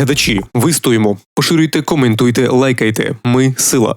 Глядачі, вистоїмо, поширюйте, коментуйте, лайкайте. Ми сила.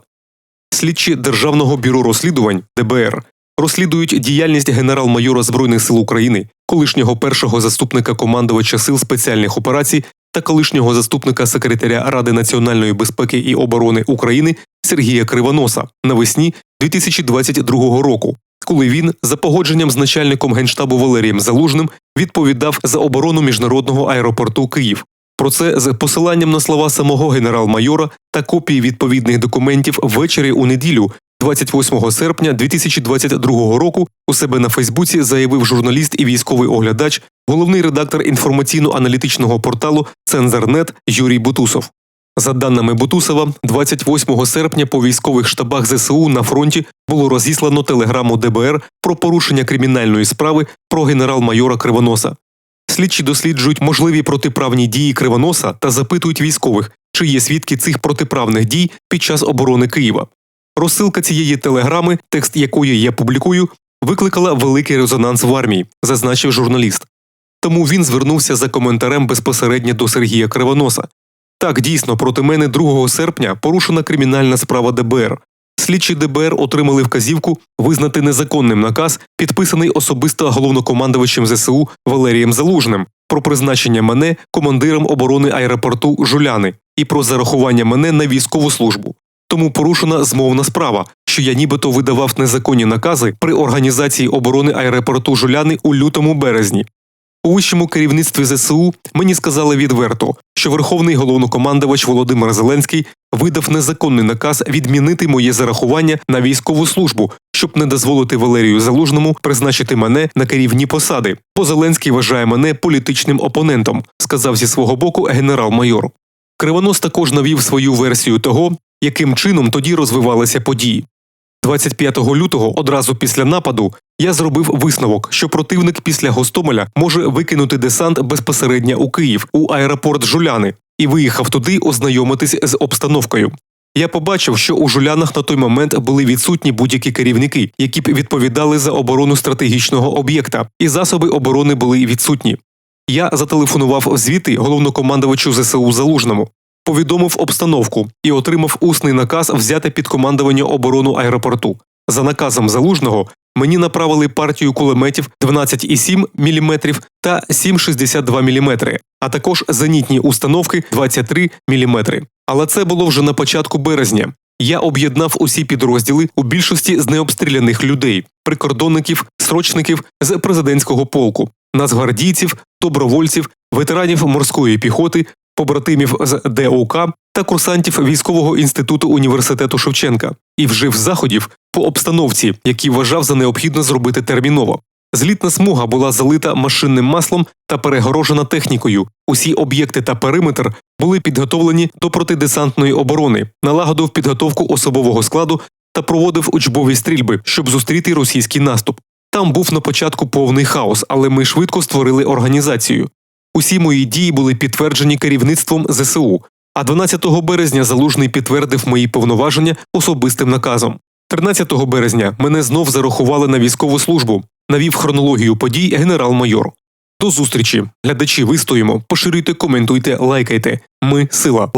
Слідчі Державного бюро розслідувань ДБР розслідують діяльність генерал-майора Збройних сил України, колишнього першого заступника командувача сил спеціальних операцій та колишнього заступника секретаря Ради національної безпеки і оборони України Сергія Кривоноса навесні 2022 року, коли він за погодженням з начальником генштабу Валерієм Залужним відповідав за оборону міжнародного аеропорту Київ. Про це з посиланням на слова самого генерал-майора та копії відповідних документів ввечері у неділю, 28 серпня 2022 року, у себе на Фейсбуці заявив журналіст і військовий оглядач, головний редактор інформаційно-аналітичного порталу Цензорнет Юрій Бутусов. За даними Бутусова, 28 серпня по військових штабах ЗСУ на фронті було розіслано телеграму ДБР про порушення кримінальної справи про генерал-майора Кривоноса. Слідчі досліджують можливі протиправні дії Кривоноса та запитують військових, чи є свідки цих протиправних дій під час оборони Києва. Розсилка цієї телеграми, текст якої я публікую, викликала великий резонанс в армії, зазначив журналіст. Тому він звернувся за коментарем безпосередньо до Сергія Кривоноса. Так, дійсно, проти мене 2 серпня порушена кримінальна справа ДБР. Слідчі ДБР отримали вказівку визнати незаконним наказ, підписаний особисто головнокомандувачем ЗСУ Валерієм Залужним, про призначення мене командиром оборони аеропорту Жуляни і про зарахування мене на військову службу. Тому порушена змовна справа, що я нібито видавав незаконні накази при організації оборони аеропорту Жуляни у лютому березні. У вищому керівництві ЗСУ мені сказали відверто, що верховний головнокомандувач Володимир Зеленський видав незаконний наказ відмінити моє зарахування на військову службу, щоб не дозволити Валерію Залужному призначити мене на керівні посади, бо Зеленський вважає мене політичним опонентом, сказав зі свого боку генерал-майор. Кривонос також навів свою версію того, яким чином тоді розвивалися події. 25 лютого, одразу після нападу, я зробив висновок, що противник після Гостомеля може викинути десант безпосередньо у Київ у аеропорт Жуляни і виїхав туди ознайомитись з обстановкою. Я побачив, що у жулянах на той момент були відсутні будь-які керівники, які б відповідали за оборону стратегічного об'єкта, і засоби оборони були відсутні. Я зателефонував звіти головнокомандувачу ЗСУ Залужному, повідомив обстановку і отримав усний наказ взяти під командування оборону аеропорту. За наказом залужного мені направили партію кулеметів 12,7 мм та 7,62 мм, а також зенітні установки 23 мм. Але це було вже на початку березня. Я об'єднав усі підрозділи у більшості з необстріляних людей, прикордонників, срочників з президентського полку, нацгвардійців, добровольців, ветеранів морської піхоти, побратимів з ДОК та курсантів військового інституту університету Шевченка і вжив заходів по обстановці, які вважав за необхідно зробити терміново. Злітна смуга була залита машинним маслом та перегорожена технікою. Усі об'єкти та периметр були підготовлені до протидесантної оборони, налагодив підготовку особового складу та проводив учбові стрільби, щоб зустріти російський наступ. Там був на початку повний хаос, але ми швидко створили організацію. Усі мої дії були підтверджені керівництвом ЗСУ. А 12 березня залужний підтвердив мої повноваження особистим наказом. 13 березня мене знов зарахували на військову службу, навів хронологію подій генерал-майор. До зустрічі, глядачі, вистоїмо, поширюйте, коментуйте, лайкайте. Ми сила.